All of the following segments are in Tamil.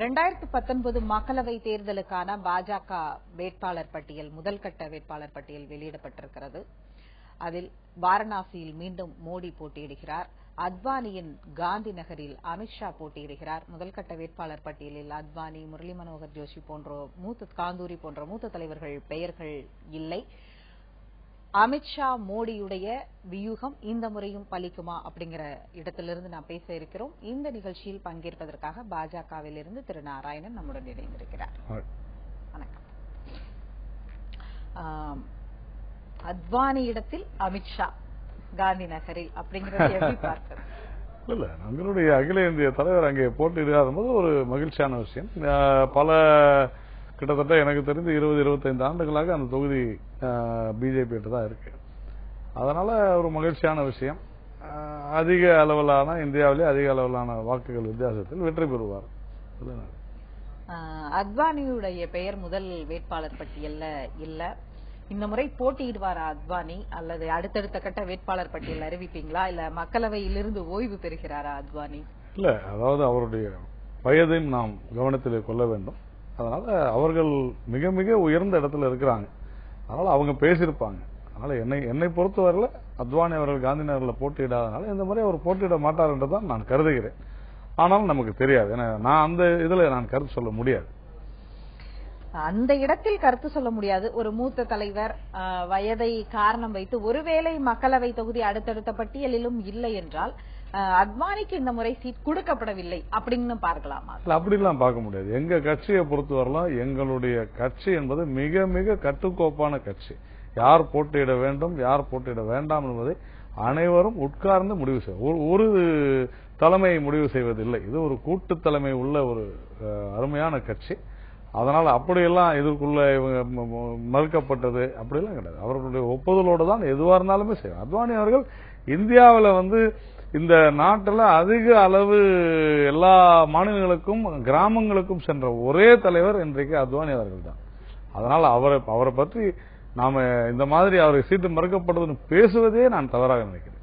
ரெண்டாயிரத்து பத்தொன்பது மக்களவை தேர்தலுக்கான பாஜக வேட்பாளர் பட்டியல் முதல் கட்ட வேட்பாளர் பட்டியல் வெளியிடப்பட்டிருக்கிறது. அதில் வாரணாசியில் மீண்டும் மோடி போட்டியிடுகிறார். அத்வானியின் காந்தி நகரில் அமித்ஷா போட்டியிடுகிறார். முதல் கட்ட வேட்பாளர் பட்டியலில் அத்வானி முரளி மனோகர் ஜோஷி போன்ற மூத்த காந்தூரி போன்ற மூத்த தலைவர்கள் பெயர்கள் இல்லை. அமித்ஷா மோடியுடைய வியூகம் இந்த முறையும் பலிக்குமா அப்படிங்கிற இடத்திலிருந்து நாம் பேச இருக்கிறோம். இந்த நிகழ்ச்சியில் பங்கேற்பதற்காக பாஜகவில் இருந்து திரு நாராயணன் நம்முடன் இணைந்திருக்கிறார். வணக்கம். அத்வானி இடத்தில் அமித்ஷா காந்தி நகரில் அப்படிங்கறது எப்படி பார்க்கிறது இல்ல நம்மளுடைய அகில இந்திய தலைவர் அங்கே போட்டியிடாத போது ஒரு மகிழ்ச்சியான விஷயம். பல கிட்டத்தட்ட எனக்கு தெரிந்து இருபது இருபத்தைந்து ஆண்டுகளாக அந்த தொகுதி பிஜேபி கிட்ட தான் இருக்கு. அதனால ஒரு மகிழ்ச்சியான விஷயம். அதிக அளவிலான இந்தியாவிலே அதிக அளவிலான வாக்குகள் வித்தியாசத்தில் வெற்றி பெறுவார். அத்வானியுடைய பெயர் முதல் வேட்பாளர் பட்டியல்ல இல்ல. இந்த முறை போட்டியிடுவாரா அத்வானி? அல்லது அடுத்தடுத்த கட்ட வேட்பாளர் பட்டியல் அறிவிப்பீங்களா? இல்ல மக்களவையிலிருந்து ஓய்வு பெறுகிறாரா அத்வானி? இல்ல அதாவது அவருடைய வயதையும் நாம் கவனத்தில் கொள்ள வேண்டும். அதனால அவர்கள் மிக மிக உயர்ந்த இடத்துல இருக்கிறாங்க. அதனால அவங்க பேசியிருப்பாங்க. அதனால என்னை என்னை பொறுத்தவரையில அத்வானி அவர்கள் காந்திநகரில் போட்டியிடாதனால இந்த மாதிரி அவர் போட்டியிட மாட்டார் என்று தான் நான் கருதுகிறேன். ஆனாலும் நமக்கு தெரியாது. ஏன்னா நான் அந்த இதுல நான் கருத்து சொல்ல முடியாது. அந்த இடத்தில் கருத்து சொல்ல முடியாது. ஒரு மூத்த தலைவர் வயதை காரணம் வைத்து ஒருவேளை மக்களவை தொகுதி அடுத்தடுத்த பட்டியலிலும் இல்லை என்றால் அத்வானிக்கு இந்த முறை சீட் கொடுக்கப்படவில்லை. அப்படின்னு பார்க்கலாமா? இல்ல அப்படிலாம் பார்க்க முடியாது. எங்க கட்சியை பொறுத்தவரையிலும் எங்களுடைய கட்சி என்பது மிக மிக கட்டுக்கோப்பான கட்சி. யார் போட்டியிட வேண்டும் யார் போட்டியிட வேண்டாம் என்பதை அனைவரும் உட்கார்ந்து முடிவு செய்ய ஒரு- ஒரு தலைமை முடிவு செய்வதில்லை. இது ஒரு கூட்டு தலைமை உள்ள ஒரு அருமையான கட்சி. அதனால் அப்படியெல்லாம் இதற்குள்ள இவங்க மறுக்கப்பட்டது அப்படியெல்லாம் கிடையாது. அவர்களுடைய ஒப்புதலோடு தான் எதுவா இருந்தாலுமே செய்யும் அத்வானி அவர்கள் இந்தியாவுல வந்து இந்த நாட்டில் அதிக அளவு எல்லா மாநிலங்களுக்கும் கிராமங்களுக்கும் சென்ற ஒரே தலைவர் இன்றைக்கு அத்வானி அவர்கள் தான். அதனால் அவரை அவரை பற்றி நாம இந்த மாதிரி அவரை சீட்டு மறுக்கப்படுதுன்னு பேசுவதே நான் தவறாக நினைக்கிறேன்.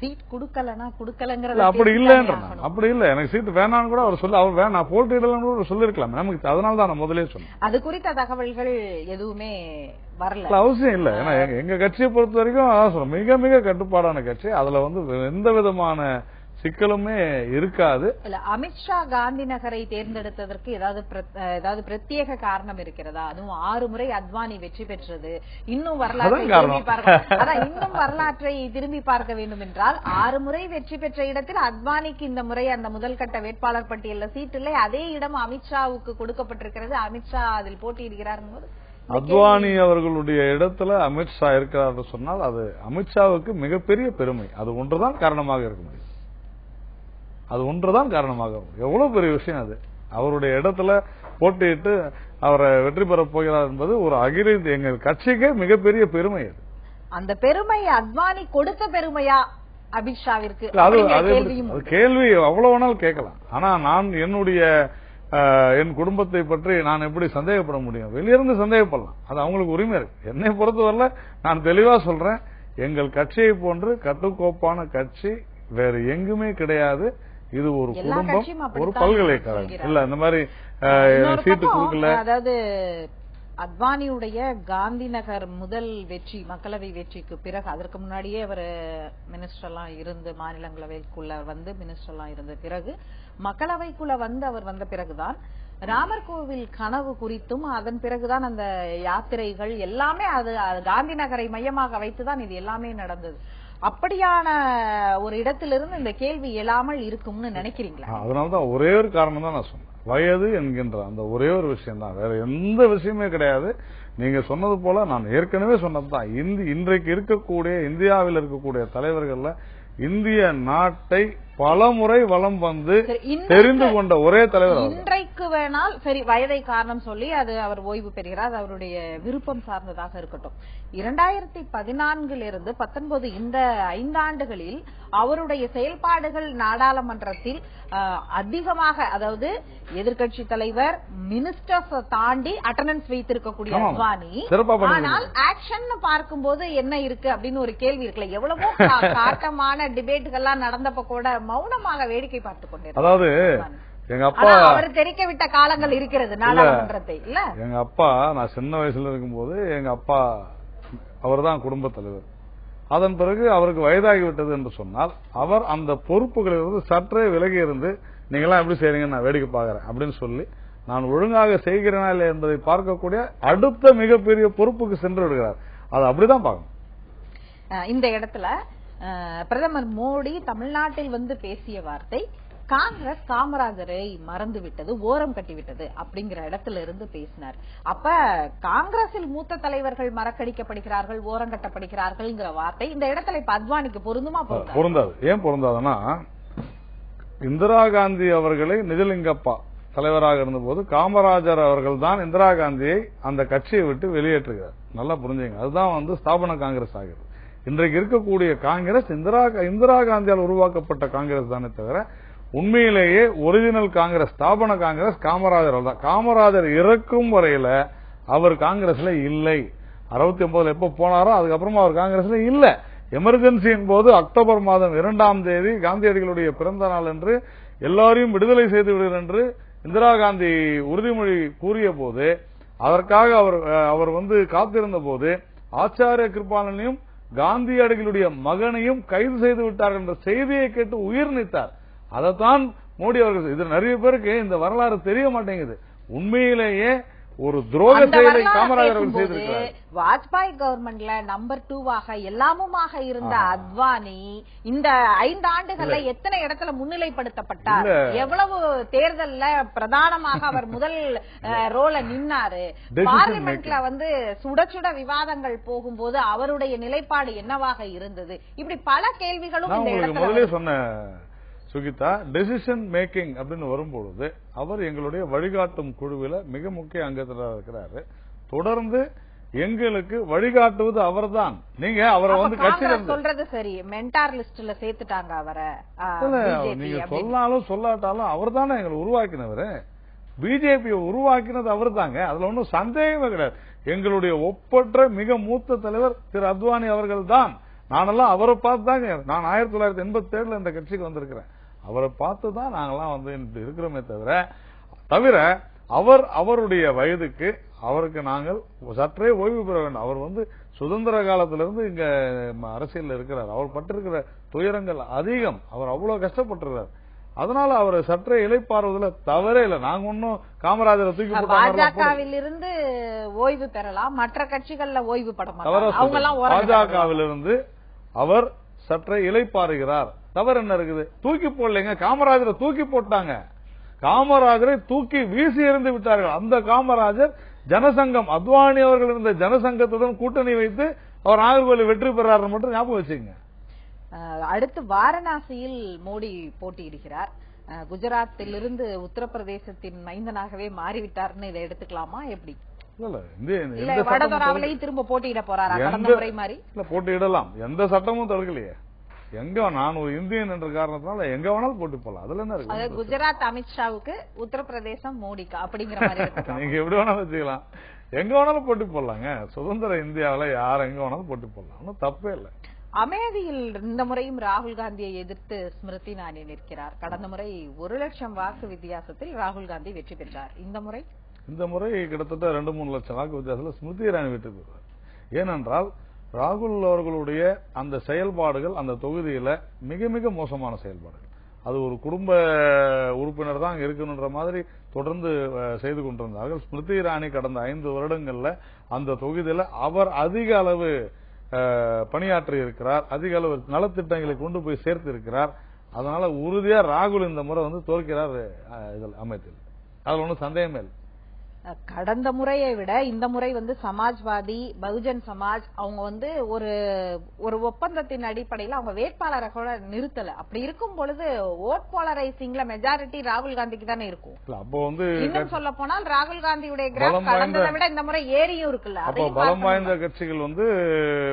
சீட் குடுக்கலனா குடுக்கலங்கிறத அப்படி இல்லைன்ற. அப்படி இல்ல. எனக்கு சீட்டு வேணான்னு கூட அவர் சொல்ல அவர் வேணாம் போட்டியிடலன்னு கூட சொல்லிருக்கலாம் நமக்கு அதனால தான் நான் முதலே சொன்னேன். அது குறித்த தகவல்கள் எதுவுமே வரல. அவசியம் இல்ல. ஏன்னா எங்க- கட்சியை பொறுத்த வரைக்கும் சொல்றேன் மிக மிக கட்டுப்பாடான கட்சி. அதுல வந்து எந்த விதமான சிக்கலுமே இருக்காது. இல்ல அமித்ஷா காந்தி நகரை தேர்ந்தெடுத்ததற்கு ஏதாவது ஏதாவது பிரத்யேக காரணம் இருக்கிறதா? அதுவும் ஆறு முறை அத்வானி வெற்றி பெற்றது. இன்னும் வரலாற்றை. திரும்பி பார்க்க அதான் இன்னும் வரலாற்றை திரும்பி பார்க்க வேண்டும் என்றால் ஆறு முறை வெற்றி பெற்ற இடத்தில் அத்வானிக்கு இந்த முறை அந்த முதல் கட்ட வேட்பாளர் பட்டியல்ல சீட் இல்லை. அதே இடம் அமித்ஷாவுக்கு கொடுக்கப்பட்டிருக்கிறது. அமித்ஷா அதில் போட்டியிடுகிறார் போது அத்வானி அவர்களுடைய இடத்துல அமித்ஷா இருக்கிறார் சொன்னால் அது அமித்ஷாவுக்கு மிகப்பெரிய பெருமை. அது ஒன்றுதான் காரணமாக இருக்க முடியும். அது ஒன்றுதான் காரணமாக இருக்கும். எவ்வளவு பெரிய விஷயம் அது. அவருடைய இடத்துல போட்டியிட்டு அவரை வெற்றி பெறப் போகிறார் என்பது ஒரு அகில எங்கள் கட்சிக்கே மிகப்பெரிய பெருமை அது. அந்த பெருமை அத்வானி கொடுத்த பெருமையா அமித்ஷாவிற்கு அது கேள்வி எவ்வளவு வேணாலும் கேட்கலாம். ஆனா நான் என்னுடைய என் குடும்பத்தை பற்றி நான் எப்படி சந்தேகப்பட முடியும்? வெளியிருந்து சந்தேகப்படலாம். அது அவங்களுக்கு உரிமை இருக்கு. என்னை பொறுத்தவரையில நான் தெளிவா சொல்றேன். எங்கள் கட்சியை போன்று கட்டுக்கோப்பான கட்சி வேற எங்குமே கிடையாது. இது ஒரு குடும்பம் ஒரு பல்கலைக்கழகம். இல்ல இந்த மாதிரி சீட்டு கொடுக்கல. அதாவது அத்வானியுடைய காந்தி நகர் முதல் வெற்றி மக்களவை வெற்றிக்கு பிறகு அதற்கு முன்னாடியே அவர் மினிஸ்டர் எல்லாம் இருந்து மாநிலங்களவைக்குள்ள வந்து மினிஸ்டர் எல்லாம் இருந்த பிறகு மக்களவைக்குள்ள வந்து அவர் வந்த பிறகுதான் ராமர் கோவில் கனவு குறித்தும் அதன் பிறகுதான் அந்த யாத்திரைகள் எல்லாமே அது அது காந்தி நகரை மையமாக வைத்துதான் இது எல்லாமே நடந்தது. அப்படியான ஒரு இடத்திலிருந்து இந்த கேள்வி எழாமல் இருக்கும்னு நினைக்கிறீங்களா? அதனாலதான் ஒரே ஒரு காரணம் தான் நான் சொன்னேன். வயது என்கின்ற அந்த ஒரே ஒரு விஷயம் தான் வேற எந்த விஷயமே கிடையாது. நீங்க சொன்னது போல நான் ஏற்கனவே சொன்னதுதான். இந்தி இன்றைக்கு இருக்கக்கூடிய இந்தியாவில் இருக்கக்கூடிய தலைவர்கள்ல இந்திய நாட்டை பலமுறை வலம் வந்து சரி, இன்றைக்கு- தெரிந்து கொண்ட ஒரே தலைவர் இன்றைக்கு வேணால் சரி வயதை காரணம் சொல்லி அது அவர் ஓய்வு பெறுகிறார் அவருடைய விருப்பம் சார்ந்ததாக இருக்கட்டும் இரண்டாயிரத்தி பதினான்கில் இருந்து பத்தொன்பது இந்த ஐந்தாண்டுகளில் அவருடைய செயல்பாடுகள் நாடாளுமன்றத்தில் அதிகமாக அதாவது எதிர்க்கட்சி தலைவர் மினிஸ்டர்ஸ் தாண்டி அட்டண்டன்ஸ் வைத்திருக்கக்கூடிய. அத்வானி. ஆனால் ஆக்ஷன் பார்க்கும்போது என்ன இருக்கு அப்படின்னு ஒரு கேள்வி இருக்குல்ல எவ்வளவோ காட்டமான டிபேட்டுகள்லாம் நடந்தப்ப கூட மௌனமாக வேடிக்கை பார்த்து கொண்டிருந்தார் அதாவது எங்க அப்பா அவர் தெரிக்க விட்ட காலங்கள் இருக்கிறது நாடாளுமன்றத்தை இல்ல? எங்க அப்பா நான் சின்ன வயசுல இருக்கும்போது எங்க அப்பா அவர்தான் குடும்ப தலைவர். அதன் பிறகு அவருக்கு வயதாகி விட்டது என்று சொன்னால் அவர் அந்த பொறுப்புகளிலிருந்து சற்றே விலகி இருந்து நீங்களாம் எப்படி செய்றீங்க நான் வேடிக்கை பார்க்கறேன் அப்படின்னு சொல்லி நான் ஒழுங்காக செய்கிறேனா இல்லை என்பதை பார்க்கக்கூடிய அடுத்த மிகப்பெரிய பொறுப்புக்கு சென்று விடுகிறார். அது அப்படிதான் பார்க்கணும். இந்த இடத்துல பிரதமர் மோடி தமிழ்நாட்டில் வந்து பேசிய வார்த்தை காங்கிரஸ் காமராஜரை மறந்து விட்டது ஓரம் கட்டி விட்டது அப்படிங்கிற இடத்துல இருந்து பேசினார். அப்ப காங்கிரஸில் மூத்த தலைவர்கள் மறக்கடிக்கப்படுகிறார்கள் ஓரம் கட்டப்படுகிறார்கள்ங்கிற வார்த்தை இந்த இடத்துல இப்ப அத்வானிக்கு பொருந்துமா பொருந்தா பொருந்தாது? ஏன் பொருந்தாதுன்னா இந்திரா காந்தி அவர்களை நிஜலிங்கப்பா தலைவராக இருந்தபோது காமராஜர் அவர்கள் தான் இந்திரா காந்தியை அந்த கட்சியை விட்டு வெளியேற்றுகிறார். நல்லா புரிஞ்சுங்க. அதுதான் வந்து ஸ்தாபன காங்கிரஸ் ஆகிறது. இன்றைக்கு இருக்கக்கூடிய காங்கிரஸ் இந்திரா இந்திரா காந்தியால் உருவாக்கப்பட்ட காங்கிரஸ் தானே தவிர உண்மையிலேயே ஒரிஜினல் காங்கிரஸ் ஸ்தாபன காங்கிரஸ் காமராஜர் தான். காமராஜர் இறக்கும் வரையில அவர் காங்கிரஸ்ல இல்லை. அறுபத்தி ஒன்பதுல எப்ப போனாரோ அதுக்கப்புறமா அவர் காங்கிரஸ்ல இல்ல. எமர்ஜென்சியின் போது அக்டோபர் மாதம் இரண்டாம் தேதி காந்தியடிகளுடைய பிறந்த நாள் என்று எல்லாரையும் விடுதலை செய்து விடுகிறேன் என்று இந்திரா காந்தி உறுதிமொழி கூறிய போது அதற்காக அவர் அவர் வந்து காத்திருந்த போது ஆச்சாரிய கிருபாலனையும் காந்தியடிகளுடைய மகனையும் கைது செய்து விட்டார்கள் என்ற செய்தியை கேட்டு உயிர் நீத்தார். அதைத்தான் மோடி அவர்கள் இது நிறைய பேருக்கு இந்த வரலாறு தெரிய மாட்டேங்குது. உண்மையிலேயே ஒரு துரோக செயலை காமராஜர் செய்திருக்கிறார். வாஜ்பாய் கவர்மெண்ட்ல நம்பர் டூவாக எல்லாமுமாக இருந்த அத்வானி இந்த ஐந்து ஆண்டுகள்ல எத்தனை இடத்துல முன்னிலைப்படுத்தப்பட்டார்? எவ்வளவு தேர்தல்ல பிரதானமாக அவர் முதல் ரோல நின்னாரு? பார்லிமெண்ட்ல வந்து சுட சுட விவாதங்கள் போகும்போது அவருடைய நிலைப்பாடு என்னவாக இருந்தது? இப்படி பல கேள்விகளும் இந்த இடத்துல சொன்னேன். சுகிதா டெசிஷன் மேக்கிங் அப்படின்னு வரும்பொழுது அவர் எங்களுடைய வழிகாட்டும் குழுவில மிக முக்கிய அங்கத்தினராக இருக்கிறாரு. தொடர்ந்து எங்களுக்கு வழிகாட்டுவது அவர்தான். நீங்க அவரை வந்து கட்சியில சொல்றது சரி. மென்டார் லிஸ்ட்ல சேர்த்துட்டாங்க அவரை. நீங்க. சொன்னாலும் சொல்லாட்டாலும் அவர் தானே எங்களை உருவாக்கினவரு. பிஜேபியை உருவாக்கினது அவர் தாங்க அதுல ஒன்றும் சந்தேகமே கிடையாது. எங்களுடைய ஒப்பற்ற மிக மூத்த தலைவர் திரு அத்வானி அவர்கள் தான் நானெல்லாம் அவரை பார்த்து தாங்க நான் ஆயிரத்தி தொள்ளாயிரத்தி எண்பத்தி ஏழுல இந்த கட்சிக்கு வந்திருக்கிறேன். அவரை பார்த்து தான் நாங்கெல்லாம் வந்து இருக்கிறோமே தவிர தவிர அவர் அவருடைய வயதுக்கு அவருக்கு நாங்கள் சற்றே ஓய்வு பெற வேண்டும். அவர் வந்து சுதந்திர காலத்திலிருந்து இங்க அரசியல்ல இருக்கிறார். அவர் பட்டிருக்கிற துயரங்கள் அதிகம். அவர் அவ்வளவு கஷ்டப்பட்டிருக்கிறார். அதனால அவர் சற்றே இலைப்பாறுவதுல தவறே இல்லை. நாங்க ஒன்னும் காமராஜரை தூக்கி. பாஜகவில் இருந்து ஓய்வு பெறலாம். மற்ற கட்சிகள்ல ஓய்வு பட பாஜகவிலிருந்து அவர் சற்றே இலைப்பாறுகிறார் தவறு என்ன இருக்குது? தூக்கி போடலைங்க. காமராஜரை தூக்கி போட்டாங்க. காமராஜரை தூக்கி வீசி எறிந்து விட்டார்கள். அந்த காமராஜர் ஜனசங்கம் அத்வானி அவர்கள் இருந்த ஜனசங்கத்துடன் கூட்டணி வைத்து அவர் நாகர்கோவில் வெற்றி பெறாரு மட்டும் ஞாபகம் வச்சுங்க அடுத்து வாரணாசியில் மோடி போட்டியிடுகிறார். குஜராத்திலிருந்து உத்தரப்பிரதேசத்தின் மைந்தனாகவே மாறிவிட்டார்னு இதை எடுத்துக்கலாமா? எப்படி? வடதொராவிலையும் திரும்ப போட்டியிட போறாரா? கடந்த முறை மாதிரி போட்டியிடலாம். எந்த சட்டமும் தடுக்கலையே. எங்க நான் ஒரு இந்தியன் என்ற காரணத்தினால எங்க வேணாலும் போட்டி போடலாம் அதுல என்ன இருக்கு? குஜராத் அமித்ஷாவுக்கு உத்தரப்பிரதேசம் மோடிக்கு அப்படிங்கிற நீங்க எப்படி வேணாலும் வச்சுக்கலாம். எங்க வேணாலும் போட்டி போடலாங்க சுதந்திர இந்தியாவுல யார் எங்க வேணாலும் போட்டி போடலாம் ஒன்றும் தப்பே இல்லை. அமேதியில் இந்த முறையும் ராகுல் காந்தியை எதிர்த்து ஸ்மிருதி இரானி நிற்கிறார். கடந்த முறை ஒரு லட்சம் வாக்கு வித்தியாசத்தில் ராகுல் காந்தி வெற்றி பெற்றார். இந்த முறை? இந்த முறை கிட்டத்தட்ட ரெண்டு மூணு லட்சம் வாக்கு வித்தியாசத்தில் ஸ்மிருதி இராணி வெற்றி பெறுவார். ஏனென்றால் ராகுல் அவர்களுடைய அந்த செயல்பாடுகள் அந்த தொகுதியில மிக மிக மோசமான செயல்பாடுகள். அது ஒரு குடும்ப உறுப்பினர் தான் அங்க இருக்கணுன்ற மாதிரி தொடர்ந்து செய்து கொண்டிருந்தார்கள். ஸ்மிருதி இராணி கடந்த ஐந்து வருடங்கள்ல அந்த தொகுதியில அவர் அதிக அளவு பணியாற்றி இருக்கிறார். அதிக அளவு நலத்திட்டங்களை கொண்டு போய் சேர்த்து இருக்கிறார். அதனால உறுதியா ராகுல் இந்த முறை வந்து தோற்கிறார் இதில் அமைத்தில் அதுல ஒன்றும் சந்தேகமே இல்லை. கடந்த முறையை விட இந்த முறை வந்து சமாஜ்வாதி பகுஜன் சமாஜ் அவங்க வந்து ஒரு ஒரு ஒப்பந்தத்தின் அடிப்படையில் அவங்க வேட்பாளரை கூட நிறுத்தல. அப்படி இருக்கும் பொழுது ஓட் போலரைசிங்ல மெஜாரிட்டி ராகுல் காந்திக்கு தானே இருக்கும். அப்போ வந்து இன்னும் சொல்ல போனால் ராகுல் காந்தியுடைய கிராஃப் கடந்ததை விட இந்த முறை ஏறியும் இருக்குல்ல அப்போ பலம். வாய்ந்த கட்சிகள் வந்து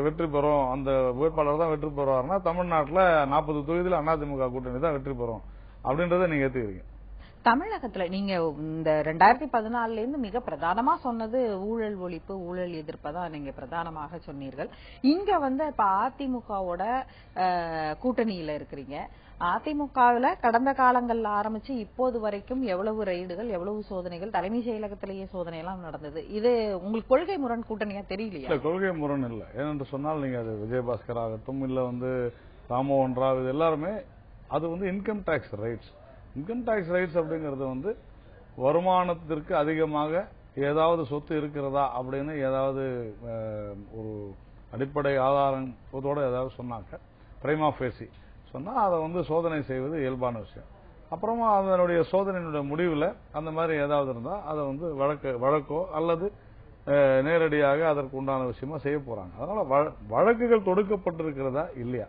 வெற்றி பெறும். அந்த வேட்பாளர் தான் வெற்றி பெறுவார்னா தமிழ்நாட்டுல நாற்பது தொகுதியில் அதிமுக கூட்டணி தான் வெற்றி பெறும். அப்படின்றத நீங்க ஏத்துக்கிறீங்க. தமிழகத்துல நீங்க இந்த ரெண்டாயிரத்தி பதினாலுல இருந்து மிக பிரதானமா சொன்னது ஊழல் ஒழிப்பு ஊழல் எதிர்ப்பை தான் நீங்க பிரதானமாக சொன்னீர்கள். இங்க வந்து இப்ப அதிமுகவோட அஹ், கூட்டணியில இருக்கிறீங்க. அதிமுகவுல கடந்த காலங்கள்ல ஆரம்பிச்சு இப்போது வரைக்கும் எவ்வளவு ரெய்டுகள் எவ்வளவு சோதனைகள் தலைமை செயலகத்திலேயே சோதனை எல்லாம் நடந்தது. இது உங்களுக்கு கொள்கை முரண் கூட்டணியா தெரியலையா? கொள்கை முரண் இல்ல. ஏனென்று சொன்னால் நீங்க அது விஜயபாஸ்கர் ஆகட்டும் இல்ல வந்து ராமோகன் ராவ் இது எல்லாருமே அது வந்து income tax rights income tax rights அப்படிங்கறது வந்து வருமானத்திற்கு அதிகமாக ஏதாவது சொத்து இருக்கிறதா அப்படின்னு ஏதாவது ஒரு அடிப்படை ஆதாரத்தோடு ஏதாவது சொன்னாக்க பிரைமா ஃபேசி சொன்னால் அதை வந்து சோதனை செய்வது இயல்பான விஷயம். அப்புறமா அதனுடைய சோதனையினுடைய முடிவில் அந்த மாதிரி ஏதாவது இருந்தால் அதை வந்து வழக்கு வழக்கோ அல்லது நேரடியாக அதற்கு உண்டான விஷயமா செய்ய போகிறாங்க அதனால் வழ- வழக்குகள் தொடுக்கப்பட்டிருக்கிறதா இல்லையா?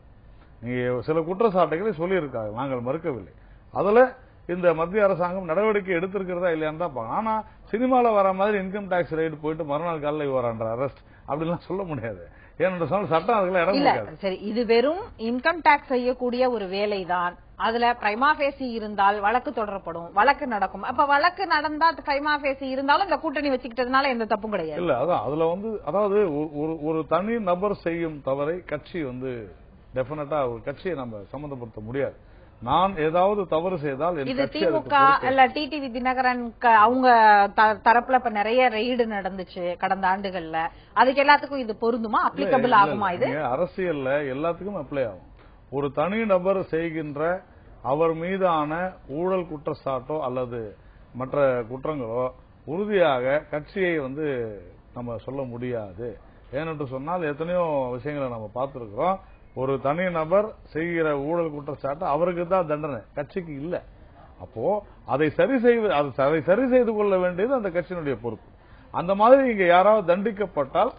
நீங்கள் சில குற்றச்சாட்டுகளை சொல்லியிருக்காங்க. நாங்கள் மறுக்கவில்லை. அதுல இந்த மத்திய அரசாங்கம் நடவடிக்கை எடுத்திருக்கிறதா இல்லையான்னு தான் ஆனா சினிமால வர மாதிரி இன்கம் டாக்ஸ் ரைடு போயிட்டு மறுநாள் காலையில் வரான்ற அரெஸ்ட் அப்படிலாம் சொல்ல முடியாது. சொன்னால் சட்டம் அதுக்கெல்லாம் இடம் சரி இது வெறும் இன்கம் டாக்ஸ் செய்யக்கூடிய ஒரு வேலைதான். அதுல பிரைமா ஃபேசி இருந்தால் வழக்கு தொடரப்படும் வழக்கு நடக்கும். அப்ப வழக்கு நடந்தா பிரைமா ஃபேசி இருந்தாலும் இந்த கூட்டணி வச்சுக்கிட்டதுனால எந்த தப்பும் கிடையாது. இல்ல அதான் அதுல வந்து அதாவது ஒரு தனி நபர் செய்யும் தவறை கட்சி வந்து டெபினட்டா ஒரு கட்சியை நம்ம சம்மந்தப்படுத்த முடியாது. நான் ஏதாவது தவறு செய்தால் இது திமுக. இல்ல டிடிவி தினகரன் அவங்க தரப்புல இப்ப நிறைய ரெய்டு நடந்துச்சு கடந்த ஆண்டுகள்ல. அதுக்கு எல்லாத்துக்கும் இது பொருந்துமா? அப்ளிகபிள் ஆகுமா இது? அரசியல்ல எல்லாத்துக்கும் அப்ளை ஆகும். ஒரு தனி நபர் செய்கின்ற அவர் மீதான ஊழல் குற்றச்சாட்டோ அல்லது மற்ற குற்றங்களோ உறுதியாக கட்சியை வந்து நம்ம சொல்ல முடியாது. ஏனென்று சொன்னால் எத்தனையோ விஷயங்களை நம்ம பார்த்திருக்கிறோம். ஒரு தனி நபர் செய்கிற ஊழல் குற்றச்சாட்டு அவருக்கு தான் தண்டனை. கட்சிக்கு இல்ல. அப்போ அதை சரி செய்வது அது சரி செய்து கொள்ள வேண்டியது அந்த கட்சியினுடைய பொறுப்பு. அந்த மாதிரி இங்க யாராவது தண்டிக்கப்பட்டால்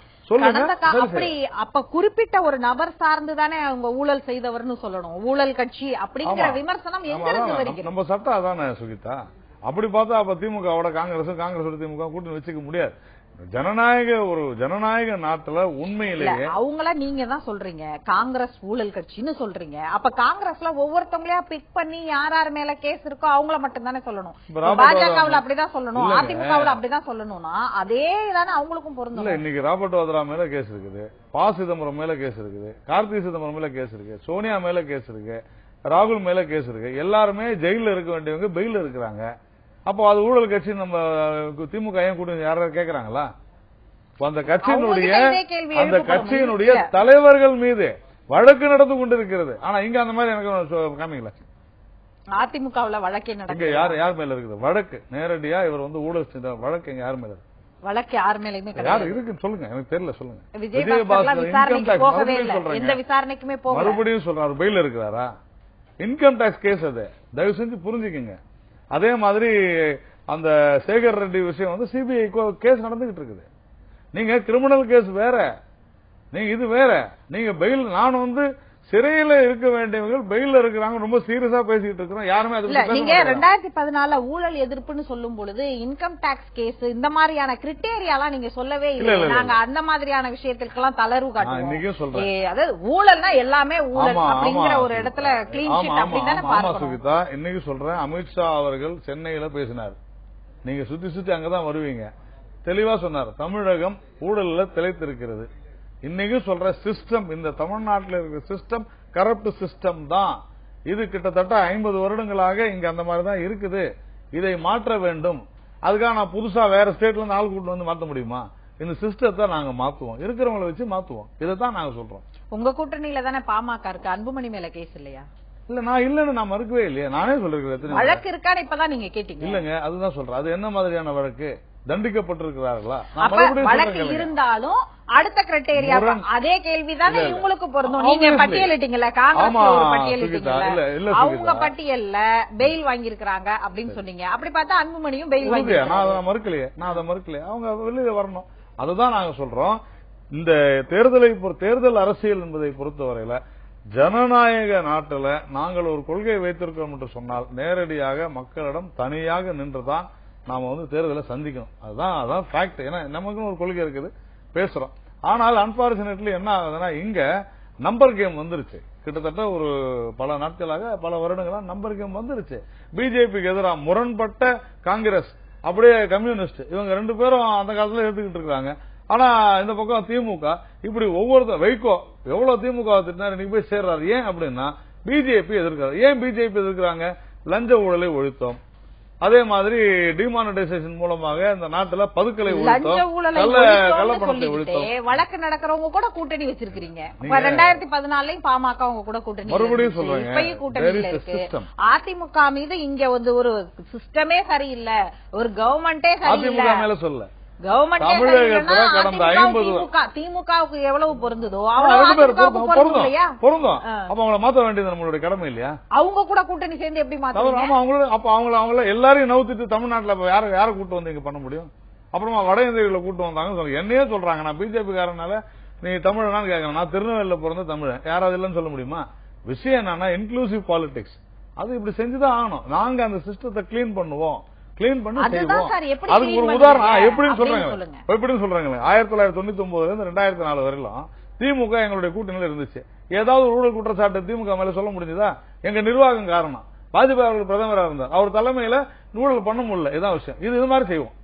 அப்படி அப்ப குறிப்பிட்ட ஒரு நபர் சார்ந்து தானே அவங்க ஊழல் செய்தவர்னு சொல்லணும். ஊழல் கட்சி அப்படிங்கிற. விமர்சனம் நம்ம சட்டம் அதானே சுகிதா? அப்படி பார்த்தா அப்ப திமுகவோட காங்கிரஸ் காங்கிரஸ் திமுக கூட்டணி வச்சுக்க முடியாது. ஜனநாயக ஒரு ஜனநாயக நாட்டுல உண்மையிலேயே அவங்கள நீங்க தான் சொல்றீங்க. காங்கிரஸ் ஊழல் கட்சின்னு சொல்றீங்க. அப்ப காங்கிரஸ்ல ஒவ்வொருத்தவங்களையா பிக் பண்ணி யார் யார் மேல கேஸ் இருக்கோ அவங்கள மட்டும் தானே சொல்லணும் பாஜகவுல அப்படிதான் சொல்லணும். அதிமுகவுல அப்படிதான் சொல்லணும்னா அதே தானே அவங்களுக்கும் பொருந்தும். இன்னைக்கு ராபர்ட் வாத்ரா மேல கேஸ் இருக்குது. ப சிதம்பரம் மேல கேஸ் இருக்குது. கார்த்தி சிதம்பரம் மேல கேஸ் இருக்கு. சோனியா மேல கேஸ் இருக்கு. ராகுல் மேல கேஸ் இருக்கு. எல்லாருமே ஜெயில இருக்க வேண்டியவங்க பெயில இருக்கிறாங்க. அப்போ அது ஊழல் கட்சி நம்ம திமுக ஏன் கூட்டணி யாராவது கேக்குறாங்களா? அப்ப அந்த கட்சியினுடைய அந்த. கட்சியினுடைய. தலைவர்கள் மீது வழக்கு நடந்து கொண்டிருக்கிறது. ஆனா இங்க அந்த மாதிரி எனக்கு காமிங்களா அதிமுகவுல வழக்கே இங்க நடக்குது யார் யார் மேல இருக்குது? வழக்கு. நேரடியா இவர் வந்து ஊழல் செஞ்ச வழக்கு இங்க யார் மேல இருக்கு? வழக்கு யார் மேலயுமே யார் இருக்குன்னு சொல்லுங்க. எனக்கு தெரியல சொல்லுங்க. சொல்றேங்க. எந்த விசாரணைக்குமே மறுபடியும் சொல்றாரு. பெயில் இருக்கிறாரா? இன்கம் டாக்ஸ் கேஸ் அது. தயவு செஞ்சு புரிஞ்சுக்கங்க. அதே மாதிரி அந்த சேகர் ரெட்டி விஷயம் வந்து சிபிஐ கேஸ் நடந்துகிட்டு இருக்குது. நீங்க கிரிமினல் கேஸ் வேற. நீங்க இது வேற. நீங்க பெயில் நான் வந்து சிறையில இருக்க வேண்டியவங்க பெயில்ல இருக்கிறாங்க ரொம்ப சீரியஸா பேசிட்டு இருக்கிறோம். யாருமே அதை நீங்க. ரெண்டாயிரத்தி பதினால ஊழல் எதிர்ப்புன்னு சொல்லும் பொழுது இன்கம் டாக்ஸ் கேஸ் இந்த மாதிரியான கிரிட்டேரியாலாம் நீங்க சொல்லவே இல்ல. நாங்க அந்த மாதிரியான விஷயத்திற்கெல்லாம் தளர்வு காட்டுவோம். அதாவது ஊழல்னா எல்லாமே ஊழல் அப்படிங்கிற ஒரு. இடத்துல கிளீன் ஷீட் அப்படின்னு தானே ஆமா, சுகிதா இன்னைக்கு சொல்றேன். அமித்ஷா அவர்கள் சென்னையில பேசினார். நீங்க சுத்தி சுத்தி அங்கதான் வருவீங்க. தெளிவா சொன்னார். தமிழகம் ஊழல்ல திளைத்திருக்கிறது. இன்னைக்கும் சொல்ற சிஸ்டம் இந்த தமிழ்நாட்டில் இருக்கிற சிஸ்டம் கரப்ட் சிஸ்டம் தான். இது கிட்டத்தட்ட ஐம்பது வருடங்களாக இங்க அந்த மாதிரி தான் இருக்குது. இதை மாற்ற வேண்டும். அதுக்காக நான் புதுசா வேற ஸ்டேட்ல இருந்து ஆள் கூட்டு வந்து மாத்த முடியுமா? இந்த சிஸ்டத்தை நாங்க மாத்துவோம். இருக்கிறவங்கள வச்சு மாத்துவோம். இதை தான் நாங்க சொல்றோம். உங்க கூட்டணியில தானே பாமக இருக்கு? அன்புமணி மேல கேஸ் இல்லையா? இல்ல நான் இல்லன்னு நான் மறுக்கவே இல்லையே. நானே சொல்லிருக்கிறேன். வழக்கு இருக்கான்னு இப்பதான் நீங்க கேட்டீங்க. இல்லங்க அதுதான் சொல்றேன். அது என்ன மாதிரியான வழக்கு? தண்டிக்கப்பட்டிருக்கிறார்களா வழக்கு. இருந்தாலும் அடுத்த கிரைட்டேரியா. அதே கேள்விதானே. இவங்களுக்கு பொருந்தும் நீங்க. பட்டியலிட்டீங்கல்ல காங்கிரஸ். பட்டியலிட்டீங்கல்ல அவங்க. பட்டியல்ல பெயில் வாங்கியிருக்காங்க அப்படின்னு சொன்னீங்க அப்படி பார்த்தா அன்புமணியும் பெயில் உறுதியா? நான் அதை வாங்கி நான் மறுக்கலையே நான் அதை மறுக்கலையே அவங்க வெளியில வரணும் அதுதான் நாங்க சொல்றோம் இந்த தேர்தலை தேர்தல் அரசியல் என்பதை பொறுத்தவரையில ஜனநாயக நாட்டுல நாங்கள் ஒரு கொள்கை வைத்திருக்கிறோம் என்று சொன்னால் நேரடியாக மக்களிடம் தனியாக நின்றுதான் நாம வந்து தேர்தலை சந்திக்கணும். அதுதான் அதான் ஃபேக்ட் ஏன்னா நமக்குன்னு ஒரு கொள்கை இருக்குது. பேசுறோம். ஆனால் அன்பார்ச்சுனேட்லி என்ன ஆகுதுன்னா இங்க நம்பர் கேம் வந்துருச்சு. கிட்டத்தட்ட ஒரு பல நாட்களாக பல வருடங்களா நம்பர் கேம் வந்துருச்சு. பிஜேபிக்கு எதிராக முரண்பட்ட காங்கிரஸ் அப்படியே கம்யூனிஸ்ட் இவங்க ரெண்டு பேரும் அந்த காலத்துல எடுத்துக்கிட்டு இருக்காங்க ஆனா இந்த பக்கம் திமுக இப்படி ஒவ்வொருத்தர் வைகோ எவ்வளவு திமுக திட்டினாரு இன்னைக்கு போய் சேர்றாரு. ஏன் அப்படின்னா பிஜேபி எதிர்க்கிறார். ஏன் பிஜேபி எதிர்க்கிறாங்க? லஞ்ச ஊழலை ஒழித்தோம். அதே மாதிரி டிமானிட்டைசேஷன் மூலமாக இந்த நாட்டுல பதுக்கலை ஒழித்தோம் வழக்கு நடக்கிறவங்க கூட கூட்டணி வச்சிருக்கீங்க ரெண்டாயிரத்தி பதினாலையும் பாமக அவங்க கூட கூட்டணி மறுபடியும் இருக்கு. system. அதிமுக மீது இங்க வந்து ஒரு சிஸ்டமே சரியில்லை. ஒரு கவர்மெண்டே சரியில்லை. அதிமுக மேல சொல்ல கவர்மெண்டே தமிழகத்துல சரியில்லைன்னா கடந்த அதிமுக 50 திமுக திமுகவுக்கு எவ்வளவு பொருந்ததோ பொருந்தும். அப்ப அவங்கள மாத்த வேண்டியது நம்மளுடைய கடமை இல்லையா? அவங்க கூட கூட்டணி சேர்ந்து எப்படி தவறு மாத்துவீங்க ஆமா அவங்கள அப்ப அவங்கள அவங்கள எல்லாரையும் நவுத்திட்டு தமிழ்நாட்டுல யார யார கூட்டு வந்து இங்க பண்ண முடியும்? அப்புறமா வட இந்தியர்களை கூட்டு வந்தாங்க என்னையே சொல்றாங்க. நான் பிஜேபி காரனால நீ தமிழனான்னு கேட்கறேன் நான் திருநெல்வேலியில பிறந்த தமிழன். யாராவது இல்லைன்னு சொல்ல முடியுமா? விஷயம் என்னன்னா இன்க்ளூசிவ் பாலிடிக்ஸ் அது இப்படி செஞ்சுதான் ஆகணும். நாங்க அந்த சிஸ்டத்தை க்ளீன் பண்ணுவோம். க்ளீன் பண்ணி செய்வோம். அதுக்கு ஒரு உதாரணம்? எப்படின்னு சொல்றாங்க. எப்படின்னு சொல்றாங்களே. ஆயிரத்தி தொள்ளாயிரத்தி தொண்ணூத்தி ஒன்பதுல இருந்து ரெண்டாயிரத்தி நாலு வரையிலும் திமுக எங்களுடைய கூட்டணியில இருந்துச்சு. ஏதாவது ஊழல் குற்றச்சாட்டு திமுக மேல சொல்ல முடிஞ்சதா? எங்க நிர்வாகம் காரணம். வாஜ்பாய் அவர்கள் பிரதமரா இருந்தார். அவர் தலைமையில ஊழல் பண்ண முடியல. இதான் விஷயம். இது இது மாதிரி செய்வோம்.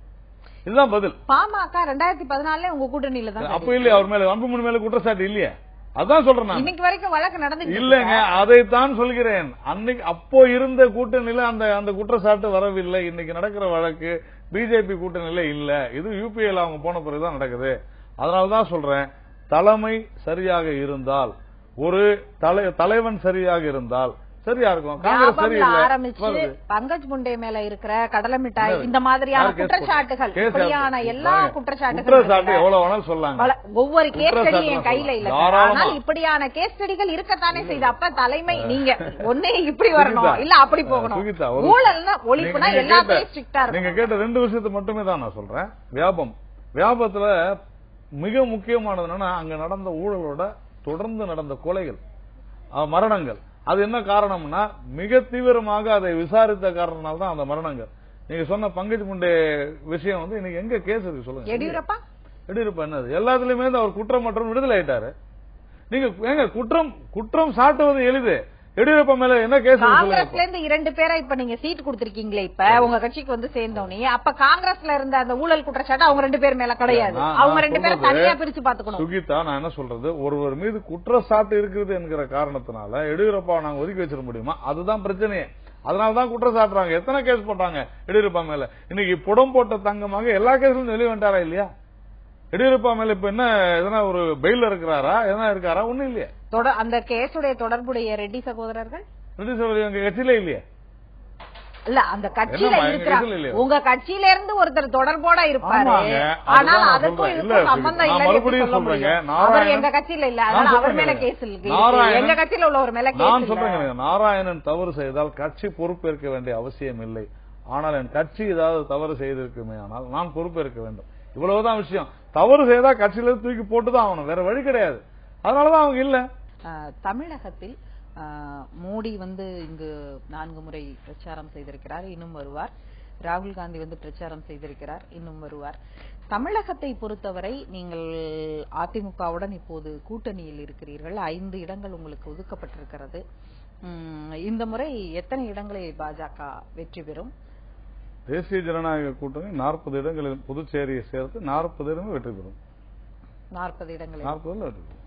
இதுதான் பதில். பாமக ரெண்டாயிரத்தி பதினாலே உங்க கூட்டணியில தான் அப்ப இல்லையா அவர் மேல அன்புமணி மேல குற்றச்சாட்டு இல்லையே? அதான் சொல்றேன் இன்னைக்கு வரைக்கும் வழக்கு நடந்துட்டு இல்லங்க அதைத்தான் சொல்கிறேன். அன்னைக்கு அப்போ இருந்த கூட்டணியில அந்த அந்த குற்றச்சாட்டு வரவில்லை. இன்னைக்கு நடக்கிற வழக்கு பிஜேபி கூட்டணியில இல்ல. இது யூபிஎல் அவங்க போன பிறகுதான் நடக்குது. அதனாலதான் சொல்றேன் தலைமை சரியாக இருந்தால் ஒரு தலை தலைவன் சரியாக இருந்தால் சரியா இருக்கும். காங்கிரஸ் சரியில்லை. ஆரம்பிச்சு. பங்கஜ் முண்டே மேல இருக்கிற கடலை மிட்டாய்? இந்த மாதிரியான குற்றச்சாட்டுகள் இப்படியான எல்லா போட்டா? குற்றச்சாட்டுகள் குற்றச்சாட்டு இருக்குல்ல? எவ்வளவு வேணாலும் சொல்லாங்க. வள- ஒவ்வொரு கேஸ் ஸ்டடி என் கையில இல்ல. ஆனால் இப்படியான கேஸ் ஸ்டடிகள் இருக்கத்தானே செய்யுது அப்ப தலைமை நீங்க ஒண்ணே இப்படி வரணும் இல்ல அப்படி போகணும். ஊழல்னா ஒழிப்புனா நீங்க எல்லாத்தையும் ஸ்ட்ரிக்டா நீங்க இருக்கும் கேட்ட ரெண்டு விஷயத்தை மட்டுமே தான் நான் சொல்றேன். வியாபம். வியாபத்துல மிக முக்கியமானது என்னன்னா அங்க நடந்த ஊழலோட தொடர்ந்து நடந்த கொலைகள் மரணங்கள். அது என்ன காரணம்னா மிக தீவிரமாக அதை விசாரித்த காரணத்தினால தான் அந்த மரணங்கள். நீங்க சொன்ன பங்கஜ் முண்டே விஷயம் வந்து இன்னைக்கு எங்க கேஸ் இருக்கு சொல்லுங்க. எடியூரப்பா? எடியூரப்பா என்னது? எல்லாத்துலயுமே அவர் குற்றமற்றம் விடுதலை ஆயிட்டாரு. நீங்க ஏங்க குற்றம் குற்றம் சாட்டுவது எளிது. எடியூரப்பா மேல என்ன கேஸ் காங்கிரஸ்ல இருந்து இரண்டு பேரை இப்ப நீங்க சீட் கொடுத்திருக்கீங்களே இப்ப உங்க கட்சிக்கு வந்து சேர்ந்தோனே அப்ப காங்கிரஸ்ல இருந்த அந்த ஊழல் குற்றச்சாட்டு அவங்க ரெண்டு பேர் மேல கிடையாது. அவங்க ரெண்டு பேரை சொல்றது- தனியா பிரிச்சு பாத்துக்கணும் சுகிதா நான் என்ன சொல்றது? ஒருவர் மீது குற்றச்சாட்டு இருக்குது என்கிற காரணத்தினால எடியூரப்பா நாங்க ஒதுக்கி வச்சிட முடியுமா? அதுதான் பிரச்சனையே. அதனாலதான் குற்றச்சாட்டுறாங்க. எத்தனை கேஸ் போட்டாங்க எடியூரப்பா மேல? இன்னைக்கு புடம் போட்ட தங்கமாக எல்லா கேஸ்லயும் வெளியே வந்துட்டாரா இல்லையா? எடியூரப்பா மேல இப்ப என்ன எதனா ஒரு பெயில் இருக்கிறாரா? எதனா இருக்காரா? ஒண்ணும் இல்லையா. அந்த கேஸுடைய தொடர்புடைய ரெட்டி சகோதரர்கள்? ரெட்டி சகோதரி எங்க கட்சியில இல்லையா? இல்ல அந்த கட்சியில இல்லையா? உங்க கட்சியில இருந்து ஒருத்தர் தொடர்போட இருப்பாரு. ஆனால் நான் அதுக்கும். இதுக்கும் சம்பந்தம் நான் இல்ல அவர் எங்க கட்சியில இல்ல. நான் அதனால அவர். மேல கேஸ் இருக்கு. எங்க கட்சியில உள்ளவர் மேல நான் கேஸ் சொல்றேங்க நாராயணன் தவறு செய்தால் கட்சி பொறுப்பேற்க வேண்டிய அவசியம் இல்லை. ஆனால் என் கட்சி ஏதாவது தவறு செய்திருக்குமே ஆனால் நான் பொறுப்பேற்க வேண்டும். இவ்வளவுதான் விஷயம். தவறு செய்தா கட்சியில தூக்கி போட்டுதான் ஆகணும். வேற வழி கிடையாது. அதனாலதான் அவங்க இல்ல. தமிழகத்தில் மோடி வந்து இங்கு நான்கு முறை பிரச்சாரம் செய்திருக்கிறார் இன்னும் வருவார். ராகுல் காந்தி வந்து பிரச்சாரம் செய்திருக்கிறார் இன்னும் வருவார். தமிழகத்தை பொறுத்தவரை நீங்கள் அதிமுகவுடன் இப்போது கூட்டணியில் இருக்கிறீர்கள். ஐந்து இடங்கள் உங்களுக்கு ஒதுக்கப்பட்டிருக்கிறது. இந்த முறை எத்தனை இடங்களை பாஜக வெற்றி பெறும்? தேசிய ஜனநாயக கூட்டணி நாற்பது இடங்களில் புதுச்சேரியை சேர்த்து நாற்பது இடங்கள் வெற்றி பெறும். நாற்பது இடங்களில். நாற்பதுல வெற்றி பெறும்.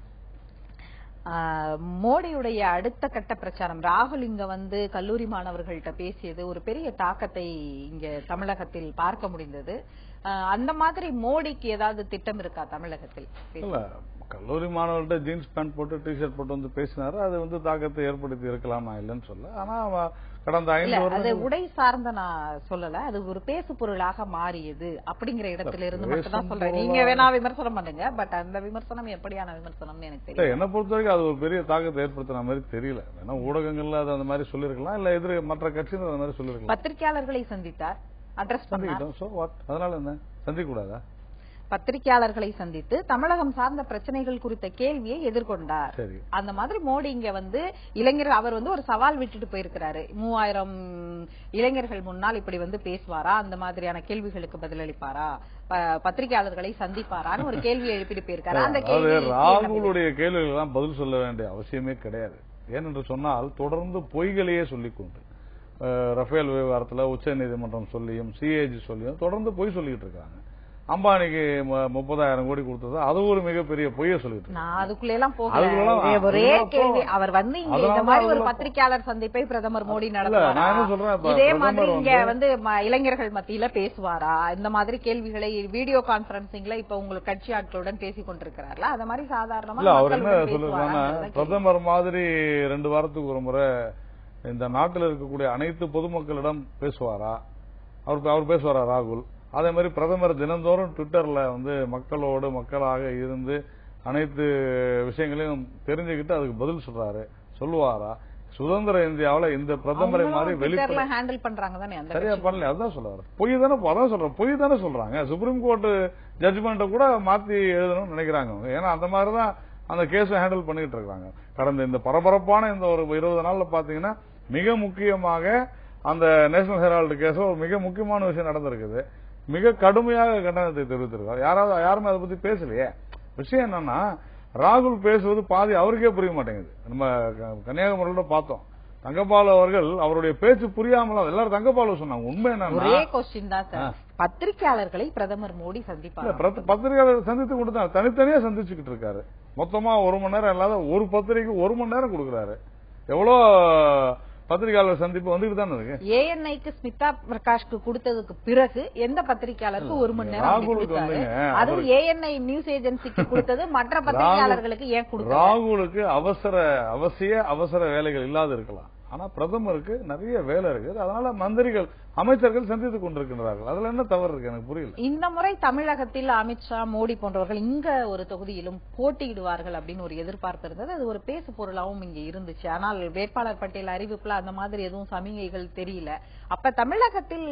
மோடியுடைய அடுத்த கட்ட பிரச்சாரம். ராகுல் இங்க வந்து கல்லூரி மாணவர்கள்ட்ட பேசியது ஒரு பெரிய தாக்கத்தை இங்க தமிழகத்தில் பார்க்க முடிந்தது. அந்த மாதிரி மோடிக்கு ஏதாவது திட்டம் இருக்கா தமிழகத்தில்? கல்லூரி மாணவர்கள்ட்ட ஜீன்ஸ் பேண்ட் போட்டு டி ஷர்ட் போட்டு வந்து பேசினாரு. அது வந்து தாக்கத்தை ஏற்படுத்தி இருக்கலாமா இல்லைன்னு சொல்ல ஆனா கடந்த அது உடை சார்ந்த நான் சொல்லல. அது ஒரு பேசு பொருளாக மாறியது அப்படிங்கிற இடத்துல இருந்து மட்டும் தான் சொல்றேன். நீங்க வேணா விமர்சனம் பண்ணுங்க பட் அந்த விமர்சனம் எப்படியான விமர்சனம்னு எனக்கு தெரியும் என்னை பொறுத்த வரைக்கும் அது ஒரு பெரிய தாக்கத்தை ஏற்படுத்தின மாதிரி தெரியல. ஏன்னா ஊடகங்கள்ல அது அந்த மாதிரி சொல்லிருக்கலாம் இல்ல எதிர மற்ற கட்சியினர் அந்த மாதிரி சொல்லிருக்கலாம் பத்திரிகையாளர்களை சந்தித்தார் அட்ரஸ் பண்ணார். சந்திக்கிட்டோம். சோ வாட் அதனால என்ன? சந்திக்க கூடாதா பத்திரிகையாளர்களை சந்தித்து தமிழகம் சார்ந்த பிரச்சனைகள் குறித்த கேள்வியை எதிர்கொண்டார். அந்த மாதிரி மோடி இங்க வந்து இளைஞர் அவர் வந்து ஒரு சவால் விட்டுட்டு போயிருக்கிறாரு. மூவாயிரம் இளைஞர்கள் முன்னால் இப்படி வந்து பேசுவாரா? அந்த மாதிரியான கேள்விகளுக்கு பதிலளிப்பாரா? பத்திரிகையாளர்களை சந்திப்பாரான்னு ஒரு கேள்வி எழுப்பிட்டு போயிருக்காரு. அந்த கேள்வி ராகுலுடைய கேள்விகளெல்லாம் பதில் சொல்ல வேண்டிய அவசியமே கிடையாது. ஏனென்று சொன்னால் தொடர்ந்து பொய்களையே சொல்லிக் கொண்டு அஹ், ரஃபேல் விவகாரத்துல உச்ச நீதிமன்றம் சொல்லியும் சிஏஜி சொல்லியும் தொடர்ந்து பொய் சொல்லிட்டு இருக்காங்க. அம்பானிக்கு முப்பதாயிரம் கோடி கொடுத்தது. அது ஒரு மிகப்பெரிய பொய்ய சொல்லிட்டு. நான் அதுக்குள்ள எல்லாம் போகல ஒரே கேள்வி. அவர் வந்து இங்க இந்த மாதிரி ஒரு பத்திரிகையாளர் சந்திப்பை பிரதமர் மோடி நடத்துவாரா? இதே மாதிரி இங்க வந்து- இளைஞர்கள் மத்தியில பேசுவாரா? இந்த மாதிரி கேள்விகளை வீடியோ கான்பரன்சிங்ல இப்ப உங்களுக்கு கட்சி ஆட்களுடன் பேசிக் கொண்டிருக்கிறார்களா அத மாதிரி சாதாரணமா அவர் என்ன கேள்வி. பிரதமர் மாதிரி ரெண்டு வாரத்துக்கு ஒரு முறை இந்த நாட்டில் இருக்கக்கூடிய அனைத்து பொதுமக்களிடம் பேசுவாரா? அவர் அவர் பேசுவாரா ராகுல்? அதே மாதிரி பிரதமர் தினந்தோறும் ட்விட்டர்ல வந்து மக்களோடு மக்களாக இருந்து அனைத்து விஷயங்களையும் தெரிஞ்சுக்கிட்டு அதுக்கு பதில் சொல்றாரு சொல்லுவாரா? சுதந்திர இந்தியாவுல இந்த பிரதமரை மாதிரி வெளிப்படை ஹேண்டில் பண்றாங்க தானே சரியா. பண்ணல அதான் சொல்றாரு. பொய் தானே அதான் சொல்றேன் பொய் தானே சொல்றாங்க. சுப்ரீம் கோர்ட் ஜட்ஜ்மெண்ட்டை கூட மாத்தி எழுதணும்னு நினைக்கிறாங்க ஏன்னா அந்த மாதிரி தான் அந்த கேஸை ஹேண்டில் பண்ணிட்டு இருக்காங்க. கடந்த இந்த பரபரப்பான இந்த ஒரு இருபது நாள்ல பாத்தீங்கன்னா மிக முக்கியமாக அந்த நேஷனல் ஹெரால்டு கேஸ்ல ஒரு மிக முக்கியமான விஷயம் நடந்திருக்குது. மிக கடுமையாக கண்டனத்தை தெரிவித்திருக்காரு. யாராவது யாருமே அதை பத்தி பேசலையே. விஷயம் என்னன்னா ராகுல் பேசுவது பாதி அவருக்கே புரிய மாட்டேங்குது. நம்ம க- கன்னியாகுமரியில பார்த்தோம். தங்கபாலு அவர்கள் அவருடைய பேச்சு புரியாமல் எல்லாரும் தங்கபாலு சொன்னாங்க. உண்மை சார் பத்திரிகையாளர்களை பிரதமர் மோடி சந்திப்பார்? பத்திரிகையாளர் சந்தித்து கொடுத்தாங்க தனித்தனியா சந்திச்சுக்கிட்டு இருக்காரு. மொத்தமா ஒரு மணி நேரம் இல்லாத ஒரு பத்திரிக்கை ஒரு மணி நேரம் கொடுக்கறாரு. எவ்வளோ பத்திரிகையாளர் சந்திப்பு வந்துட்டு தானே இருக்கு? ஏஎன்ஐக்கு ஸ்மிதா பிரகாஷ்க்கு கொடுத்ததுக்கு பிறகு எந்த பத்திரிகையாளருக்கு ஒரு மணி நேரம் அதுவும் ஏஎன்ஐ நியூஸ் ஏஜென்சிக்கு கொடுத்தது மற்ற பத்திரிகையாளர்களுக்கு ஏன் கொடுத்தாரு ராகுலுக்கு அவசர அவசிய அவசர வேலைகள் இல்லாது இருக்கலாம். ஆனா பிரதமருக்கு நிறைய வேலை இருக்குது. அதனால மந்திரிகள் அமைச்சர்கள் சந்தித்து கொண்டிருக்கின்றார்கள். அதுல என்ன தவறு இருக்கு? எனக்கு புரியல. இந்த முறை தமிழகத்தில் அமித்ஷா மோடி போன்றவர்கள் இங்க ஒரு தொகுதியிலும் போட்டியிடுவார்கள் அப்படின்னு ஒரு எதிர்பார்ப்பு இருந்தது. அது ஒரு பேசு பொருளாகவும் இங்க இருந்துச்சு. ஆனால் வேட்பாளர் பட்டியல் அறிவிப்புல அந்த மாதிரி எதுவும் சமிகைகள் தெரியல. அப்ப தமிழகத்தில்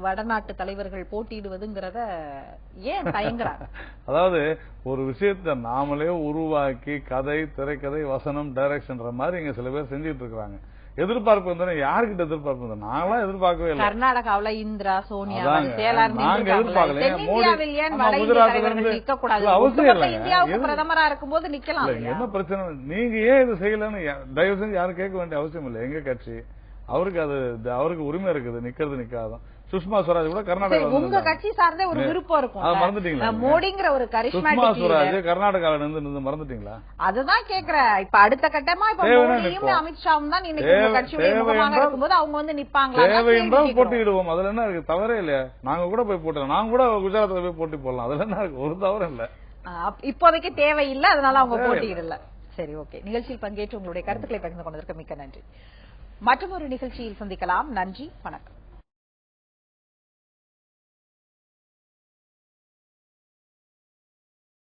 வடநாட்டு தலைவர்கள் போட்டியிடுவதுங்கிறத ஏன் தயங்குறாங்க? அதாவது ஒரு விஷயத்தை நாமளே உருவாக்கி கதை திரைக்கதை வசனம் டைரக்ஷன்ற மாதிரி இங்க சில பேர் செஞ்சுட்டு இருக்காங்க எதிர்பார்ப்பு இருந்தா யாருக்கிட்ட எதிர்பார்ப்பு இருந்தா நாங்களாம் எதிர்பார்க்கவே இல்லை. கர்நாடகாவுல இந்திரா சோனியா நாங்க எதிர்பார்க்கல. குஜராத்ல இல்ல, அவசியம் எது- பிரதமரா இருக்கும்போது நிக்கலாம் இல்ல? என்ன பிரச்சனை? நீங்க ஏன் இது செய்யலன்னு தயவு செஞ்சு யாரும் கேட்க வேண்டிய அவசியம் இல்லை. எங்க கட்சி? அவருக்கு அது அவருக்கு உரிமை இருக்குது நிக்கிறது நிக்காதும் சுஷ்மா ஸ்வராஜ் கூட கர்நாடகா உங்க கட்சி சார்ந்தே ஒரு விருப்பம் இருக்கும் அதை மறந்துட்டீங்களா? மோடிங்கிற ஒரு கரிஷ்மாட்டிக் ஸ்வராஜ் கர்நாடகாவில இருந்து இருந்து மறந்துட்டீங்களா? அதுதான் கேக்குறேன். இப்ப அடுத்த கட்டமா இப்ப மோடியும். அமித்ஷாவும் தான் இன்னைக்கு உங்க தேவை- கட்சியுடைய தேவை முகமாக என்றால் இருக்கும்போது அவங்க வந்து நிப்பாங்களா தேவை என்றால் போட்டியிடுவோம். அதுல என்ன இருக்கு? தவறே இல்லையா? நாங்க கூட போய் போட்டோம். நாங்க கூட குஜராத்ல போய் போட்டி போடலாம். அதுல என்ன இருக்கு? ஒரு தவறும் இல்ல. இப்போதைக்கு தேவையில்லை. அதனால அவங்க. போட்டியிடல. சரி ஓகே. நிகழ்ச்சியில் பங்கேற்று உங்களுடைய கருத்துக்களை பகிர்ந்து கொண்டதற்கு மிக்க நன்றி. மற்றொரு நிகழ்ச்சியில் சந்திக்கலாம். நன்றி. வணக்கம்.